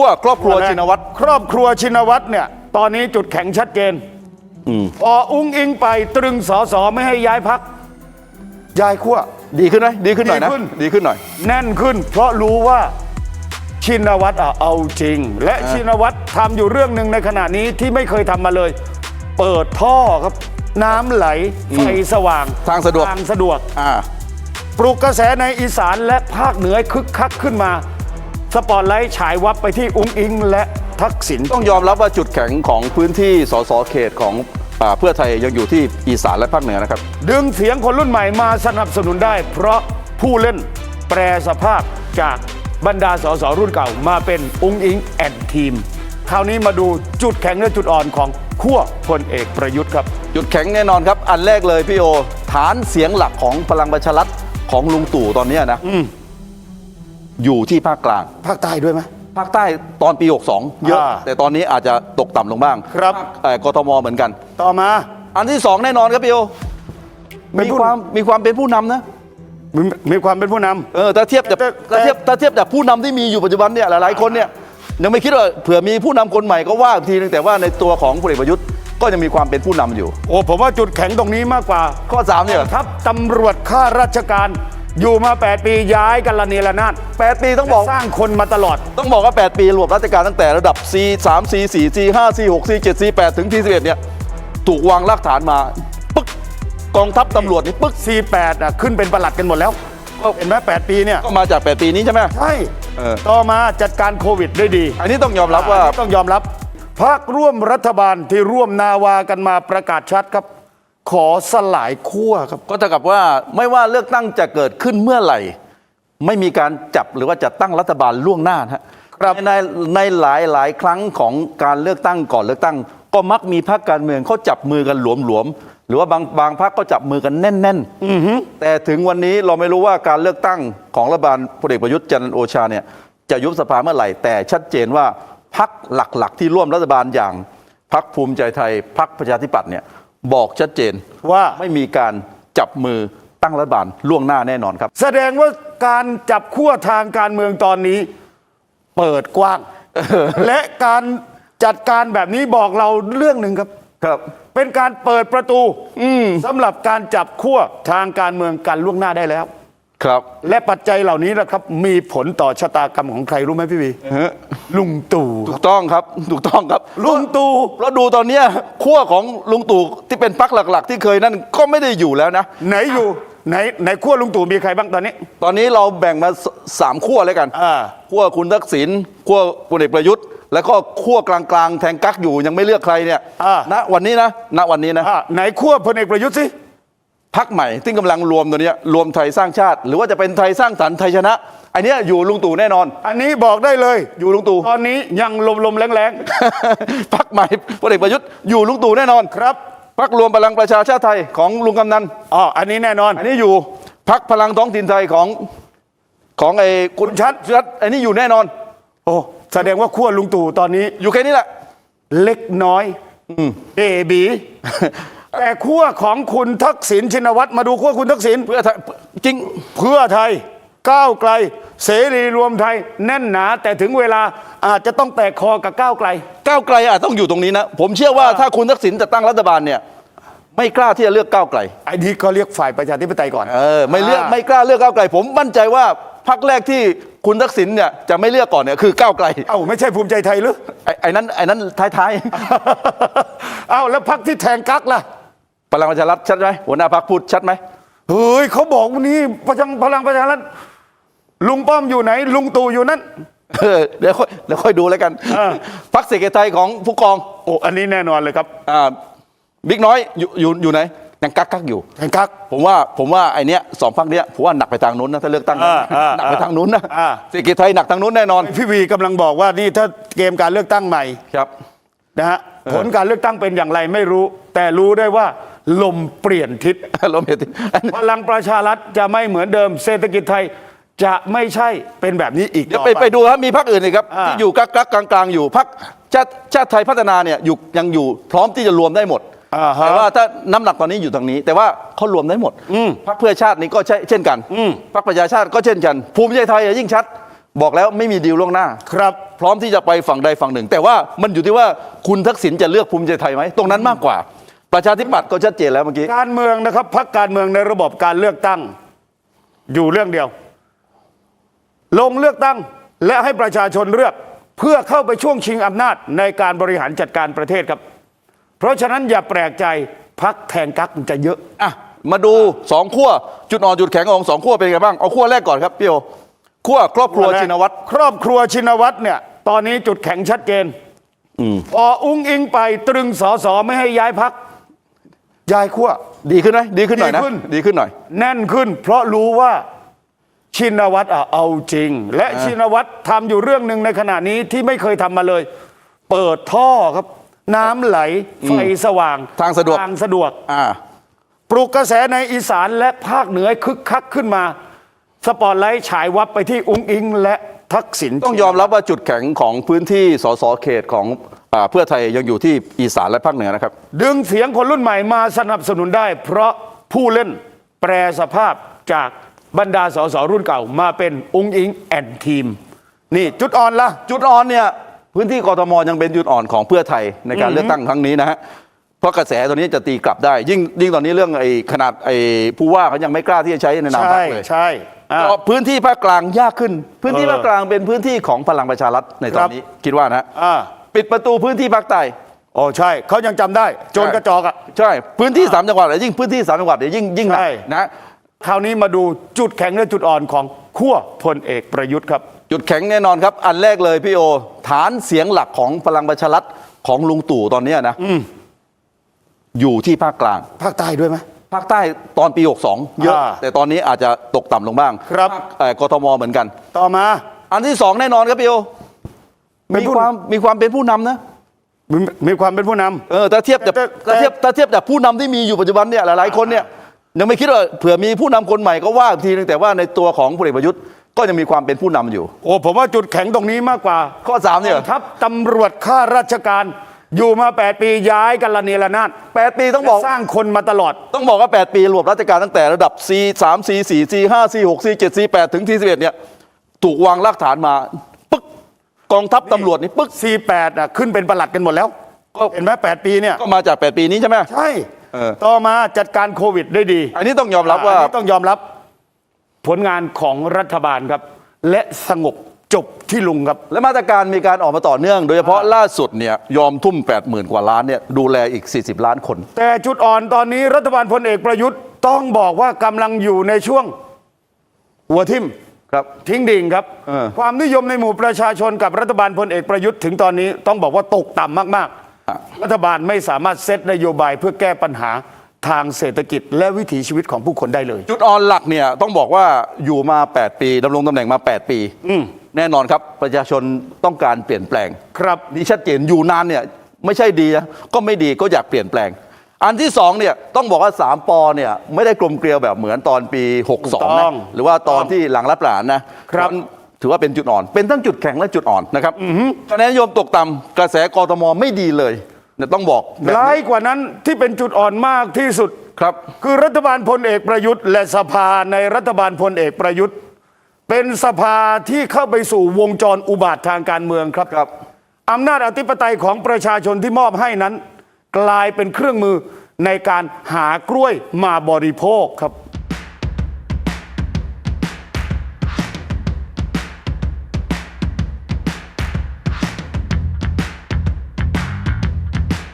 ขั้วครอบครัวชินวัตรครอบครัวชินวัตรเนี่ยตอนนี้จุดแข็งชัดเจนพออุ้งอิงไปตรึงสอสอไม่ให้ย้ายพักย้ายขั้วดีขึ้นไหมดีขึ้นหน่อยนะดีขึ้นดีขึ้นหน่อย แน่นขึ้น เพราะรู้ว่าชินวัตรอะเอาจริง และชินวัตรทำอยู่เรื่องหนึ่งในขณะนี้ที่ไม่เคยทำมาเลย เปิดท่อครับ น้ำไหลไฟสว่าง ทางสะดวกทางสะดวกอ่าปลุกกระแสในอีสานและภาคเหนือให้คึกคักขึ้นมา สปอตไลท์ฉายวับไปที่อุ้งอิง และทักษิณต้องยอมรับว่าจุดแข็งของพื้นที่สสเขตของอ่าเพื่อไทยยังอยู่ที่อีสานและภาคเหนือนะครับ ดึงเสียงคนรุ่นใหม่มาสนับสนุนได้ เพราะผู้เล่นแปรสภาพจากบรรดาสสรุ่นเก่ามาเป็นอุ้งอิงแอนทีม คราวนี้มาดูจุดแข็งและจุดอ่อนของขั้วพลเอกประยุทธ์ครับ จุดแข็งแน่นอนครับ อันแรกเลยพี่โอ ฐานเสียงหลักของพลังประชารัฐของลุงตู่ตอนเนี้ยนะ อยู่ที่ภาคกลาง ภาคใต้ด้วยไหม ภาคใต้ตอนปี 62 เยอะ อ่า แต่ตอนนี้อาจจะตกต่ำลงบ้างครับ เอ่อกทมเหมือนกัน ต่อมา อันที่สองแน่นอนครับพี่โอเป็นมีผู้ ความมีความเป็นผู้นำนะมีมีความเป็นผู้นำ เออถ้าเทียบจากแต่แต่ ถ้าเทียบถ้าเทียบจากผู้นำที่มีอยู่ปัจจุบันเนี่ยหลายๆคนเนี่ยยังไม่คิดว่าเผื่อมีผู้นำคนใหม่ก็ว่าอีกทีนึงแต่ว่าในตัวของพลเอกประยุทธ์ก็ยังมีความเป็นผู้นำอยู่ โอ้ผมว่าจุดแข็งตรงนี้มากกว่าข้อสามเนี่ยทัพตำรวจข้าราชการ อยู่มา 8 ปีย้ายกันละเนระนาดแปดปีต้องบอก สร้างคนมาตลอด ต้องบอกว่า 8 ปีรวมราชการตั้งแต่ระดับ C 3 C 4 C 5 C 6 C 7 C 8ถึง T 11เนี่ยถูกวางรากฐานมาปึ๊กกองทัพตำรวจนี่ปึ๊ก48อะขึ้นเป็นประหลัดกันหมดแล้ว เห็นไหม8ปีเนี่ย ก็มาจาก 8 ปีนี้ใช่ไหม ใช่ เออ ต่อมาจัดการโควิดได้ดี อันนี้ต้องยอมรับว่า อันนี้ต้องยอมรับพักร่วมรัฐบาลที่ร่วมนาวากันมาประกาศชัดครับ ขอสลายขั้วครับก็เท่ากับว่าไม่ว่าเลือกตั้งจะเกิดขึ้นเมื่อไหร่ ไม่มีการจับหรือว่าจัดตั้งรัฐบาลล่วงหน้านะฮะครับในในหลายหลายครั้งของการเลือกตั้งก่อนเลือกตั้ง ก็มักมีพรรคการเมืองเขาจับมือกันหลวมๆหรือว่าบางบางพรรคก็จับมือกันแน่นๆแต่ถึงวันนี้เราไม่รู้ว่าการเลือกตั้งของรัฐบาลพลเอกประยุทธ์จันทร์โอชาเนี่ยจะยุบสภาเมื่อไหร่ แต่ชัดเจนว่าพรรคหลักๆ ที่ร่วมรัฐบาลอย่างพรรคภูมิใจไทยพรรคประชาธิปัตย์เนี่ย บอกชัดเจนว่าไม่มีการจับมือตั้งรัฐบาลล่วงหน้าแน่นอนครับ แสดงว่าการจับขั้วทางการเมืองตอนนี้ เปิดกว้าง และการจัดการแบบนี้บอกเราเรื่องหนึ่งครับครับ เป็นการเปิดประตูสำหรับการจับขั้วทางการเมืองกันล่วงหน้าได้แล้ว ครับ และปัจจัยเหล่านี้นะครับมีผลต่อชะตากรรมของใครรู้ไหมพี่วีลุงตู่คถูรับกต้องครับ ถูกต้องครับลุงตู่เพราะดูตอนเนี้ยขั้วของลุงตู่ที่เป็นพรรคหลัก ๆ ที่เคยนั่นก็ไม่ได้อยู่แล้วนะ ไหนอยู่ไหนไหนขั้วลุงตู่มีใครบ้างตอนนี้ ตอนนี้เราแบ่งมาสสามขั้วแล้วกันอ่า ขั้วคุณทักษิณขั้วพลเอกประยุทธ์ แล้วก็ขั้วกลางๆ แทงกักอยู่ยังไม่เลือกใครเนี่ยอ่า ณวันนี้นะณวันนี้นะ อะไหนขั้วพลเอกประยุทธ์สิ พักใหม่ที่กำลังรวมตัวเนี้ยรวมไทยสร้างชาติ หรือว่าจะเป็นไทยสร้างสรรค์ไทยชนะ อันเนี้ยอยู่ลุงตู่แน่นอน อันนี้บอกได้เลยอยู่ลุงตู่ตอนนี้ยังลมลมๆแรงพักใหม่พลเอกประยุทธ์อยู่ลุงตู่แน่นอนๆครับพักรวมพลังประชาชาติไทยของลุงกำนันอ๋ออันนี้แน่นอน อันนี้อยู่พักพลังท้องถิ่นไทยของของไอ้คุณคุณชัดชัดอันนี้อยู่แน่นอน โอ้แสดงว่าขั้วลุงตู่ตอนนี้ อยู่แค่นี้แหละเล็กน้อยเอบี แต่ขั้วของคุณทักษิณชินวัตรมาดูขั้วคุณทักษิณเพื่อไทยจริงเพื่อไทยก้าวไกล เสรีรวมไทยแน่นหนา แต่ถึงเวลาอาจจะต้องแตกคอกับก้าวไกล ก้าวไกลอาจต้องอยู่ตรงนี้นะ ผมเชื่อว่าถ้าคุณทักษิณจะตั้งรัฐบาลเนี่ยไม่กล้าที่จะเลือกก้าวไกลไอ้นี้ก็เรียกฝ่ายประชาธิปไตยก่อนเออไม่เลือกไม่กล้าเลือกก้าวไกล ผมมั่นใจว่าพักแรกที่คุณทักษิณเนี่ยจะไม่เลือกก่อนเนี่ยคือก้าวไกลเอ้าไม่ใช่ภูมิใจไทยหรือไอ้ไอ้นั้นไอ้นั้นท้ายเอ้าแล้วพักที่แทงกักล่ะๆ พลังประชารัฐชัดไหมหัวหน้าพักพูดชัดไหมเฮ้ยเขาบอกวันนี้พลังพลังประชารัฐลุงป้อมอยู่ไหน ลุงตู่อยู่นั่นเออเดี๋ยวค่อยเดี๋ยวค่อยดูแล้วกันอ่าพักเศรษฐกิจไทยของผู้กองโอ้อันนี้แน่นอนเลยครับอ่าบิ๊กน้อยอยู่อยู่อยู่ไหนยังกักกักอยู่แทงกักผมว่าผมว่าไอเนี้ยสองพักเนี้ยผมว่าหนักไปทางนู้นนะถ้าเลือกตั้งนะอ่าอ่าหนักไปทางนู้นนะอ่าเศรษฐกิจไทยหนักทางนู้นแน่นอน พี่วีกำลังบอกว่านี่ถ้าเกมการเลือกตั้งใหม่ครับนะฮะผลการเลือกตั้งเป็นอย่างไรไม่รู้ แต่รู้ได้ว่า ลมเปลี่ยนทิศ ลมเห็นที่อันพลังประชารัฐจะไม่เหมือนเดิมเศรษฐกิจไทยจะไม่ใช่เป็นแบบนี้อีกเดี๋ยวต่อไปไปดูครับมีพักอื่นอีกครับอ่าที่อยู่กักกักกลางกลางๆอยู่พักชาติชาติไทยพัฒนาเนี่ยอยู่ยังอยู่พร้อมที่จะรวมได้หมดอ่าฮะแต่ว่าถ้าน้ำหนักตอนนี้อยู่ทางนี้ แต่ว่าเขารวมได้หมดอืมพักเพื่อชาตินี้ก็ใช่เช่นกันอืมพักประชาชาติก็เช่นกัน ภูมิใจไทยอะยิ่งชัด บอกแล้วไม่มีดีลล่วงหน้า ครับ พร้อมที่จะไปฝั่งใดฝั่งหนึ่ง แต่ว่ามันอยู่ที่ว่าคุณทักษิณจะเลือกภูมิใจไทยไหมตรงนั้นมากกว่า ประชาธิปัตย์ก็ชัดเจนแล้วเมื่อกี้ การเมืองนะครับพักการเมืองในระบบการเลือกตั้ง อยู่เรื่องเดียว ลงเลือกตั้งและให้ประชาชนเลือกเพื่อเข้าไปช่วงชิงอำนาจในการบริหารจัดการประเทศครับ เพราะฉะนั้นอย่าแปลกใจพักแทนกักมันจะเยอะอะมาดูสองขั้วจุดอ่อนจุดแข็งของสองขั้วเป็นไงบ้างเอาขั้วแรกก่อนครับพี่โอขั้วครอบครัวชินวัตรครอบครัวชินวัตรเนี่ย ตอนนี้จุดแข็งชัดเจนพออุ้งอิงไปตรึงสอสอไม่ให้ย้ายพัก ย้ายขั้วดีขึ้นไหมดีขึ้นหน่อยนะดีขึ้น ดีขึ้นหน่อย แน่นขึ้น เพราะรู้ว่าชินวัตรอะเอาจริง และชินวัตรทำอยู่เรื่องหนึ่งในขณะนี้ที่ไม่เคยทำมาเลย เปิดท่อครับ น้ำไหลไฟสว่างทางสะดวก ทางสะดวก อ่า ปลุกกระแสในอีสานและภาคเหนือให้คึกคักขึ้นมา สปอตไลท์ฉายวับไปที่อุ้งอิง และทักษิณต้องยอมรับว่าจุดแข็งของพื้นที่สสเขตของอา เพื่อไทยยังอยู่ที่อีสานและภาคเหนือนะครับ ดึงเสียงคนรุ่นใหม่มาสนับสนุนได้ เพราะผู้เล่นแปรสภาพจากบรรดาสสรุ่นเก่ามาเป็นอุ้งอิงแอนทีม นี่จุดอ่อนละจุดอ่อนเนี่ยพื้นที่กทมยังเป็นจุดอ่อนของเพื่อไทยในการเลือกตั้งครั้งนี้นะฮะเพราะกระแสตัวนี้จะตีกลับได้ ยิ่งยิ่งตอนนี้เรื่องไอ้ขนาดไอ้ผู้ว่าเขายังไม่กล้าที่จะใช้ในนามพรรใช่คเลยใช่อะก็พื้นที่ภาคกลางยากขึ้น พื้นที่เออภาคกลางเป็นพื้นที่ของพลังประชารัฐในตอนนี้คิดว่านะอ่า ปิดประตูพื้นที่ภาคใต้โอ้ใช่เขายังจำได้ โจรกระจอกอะ ใช่ พื้นที่สามจังหวัดอะยิ่งพื้นที่สามจังหวัดเนี่ยยิ่งยิ่งหนักใช่ นะคราวนี้มาดูจุดแข็งและจุดอ่อนของขั้วพลเอกประยุทธ์ครับ จุดแข็งแน่นอนครับ อันแรกเลยพี่โอ ฐานเสียงหลักของพลังประชารัฐของลุงตู่ตอนเนี้ยนะอยู่ที่ภาคกลาง ภาคใต้ด้วยไหม ภาคใต้ตอนปี 62 เยอะ อ่าแต่ตอนนี้อาจจะตกต่ำลงบ้างครับภาเอ่อกทมเหมือนกัน ต่อมา อันที่สองแน่นอนครับพี่โอเป็น มีผู้ความมีความเป็นผู้นำนะมีมีความเป็นผู้นำ เออถ้าเทียบจากแต่แต่ ถ้าเทียบถ้าเทียบจากผู้นำที่มีอยู่ปัจจุบันเนี่ยหลายๆคนเนี่ยยังไม่คิดว่าเผื่อมีผู้นำคนใหม่ก็ว่าอีกทีนึงแต่ว่าในตัวของพลเอกประยุทธ์ก็ยังมีความเป็นผู้นำอยู่ โอ้ผมว่าจุดแข็งตรงนี้มากกว่าข้อสามเนี่ยกองทัพตำรวจข้าราชการ อยู่มา 8 ปีย้ายกันละเนระนาดแปดปีต้องบอก และสร้างคนมาตลอด ต้องบอกว่า 8 ปีรวมราชการตั้งแต่ระดับ C 3 C 4 C 5 C 6 C 7 C 8ถึง T 11เนี่ยถูกวางรากฐานมาปึ๊ กกองทัพตำรวจนี่ปึ๊ก48อะขึ้นเป็นประหลัดกันหมดแล้ว ก็เห็นไหม8ปีเนี่ยก็มาจาก 8 ปีนี้ใช่ไหม ใช่เออ ต่อมาจัดการโควิดได้ดีอันนี้ต้องยอมรับว่า อันนี้ต้องยอมรับผลงานของรัฐบาลครับ และสงบจบที่ลุงครับ และมาตรการมีการออกมาต่อเนื่อง โดยเฉพาะล่าสุดเนี่ยยอมทุ่ม 80,000 กว่าล้านเนี่ยดูแลอีก 40 ล้านคน แต่จุดอ่อนตอนนี้รัฐบาลพลเอกประยุทธ์ต้องบอกว่ากำลังอยู่ในช่วง หัวทิ่ม ครับ ทิ้งดิ่งครับ เออ ความนิยมในหมู่ประชาชนกับรัฐบาลพลเอกประยุทธ์ถึงตอนนี้ต้องบอกว่าตกต่ำมากอะๆรัฐบาลไม่สามารถเซตนโยบายเพื่อแก้ปัญหาทางเศรษฐกิจและวิถีชีวิตของผู้คนได้เลย จุดอ่อนหลักเนี่ยต้องบอกว่าอยู่มา 8 ปีดำรงตำแหน่งมา 8 ปีแน่นอนครับประชาชนต้องการเปลี่ยนแปลง ครับ นี่ชัดเจนอยู่นานเนี่ยไม่ใช่ดีนะก็ไม่ดีก็อยากเปลี่ยนแปลง อันที่สองเนี่ยต้องบอกว่า3ปอเนี่ยไม่ได้กลมเกลียวแบบเหมือนตอนปีถูกต้62อนะงหรือว่าตอนที่หลังรัฐประหารนะครับมันถือว่าเป็นจุดอ่อน เป็นทั้งจุดแข็งและจุดอ่อนนะครับคะแนนนิยมตกต่ำกระแสกทมไม่ดีเลยเนี่ยต้องบอกแบบร้ายนี้กว่านั้นที่เป็นจุดอ่อนมากที่สุดครับ คือรัฐบาลพลเอกประยุทธ์ และสภาในรัฐบาลพลเอกประยุทธ์ เป็นสภาที่เข้าไปสู่วงจรอุบาททางการเมืองครับครับอำนาจอธิปไตยของประชาชนที่มอบให้นั้น กลายเป็นเครื่องมือในการหากล้วยมาบริโภคครับ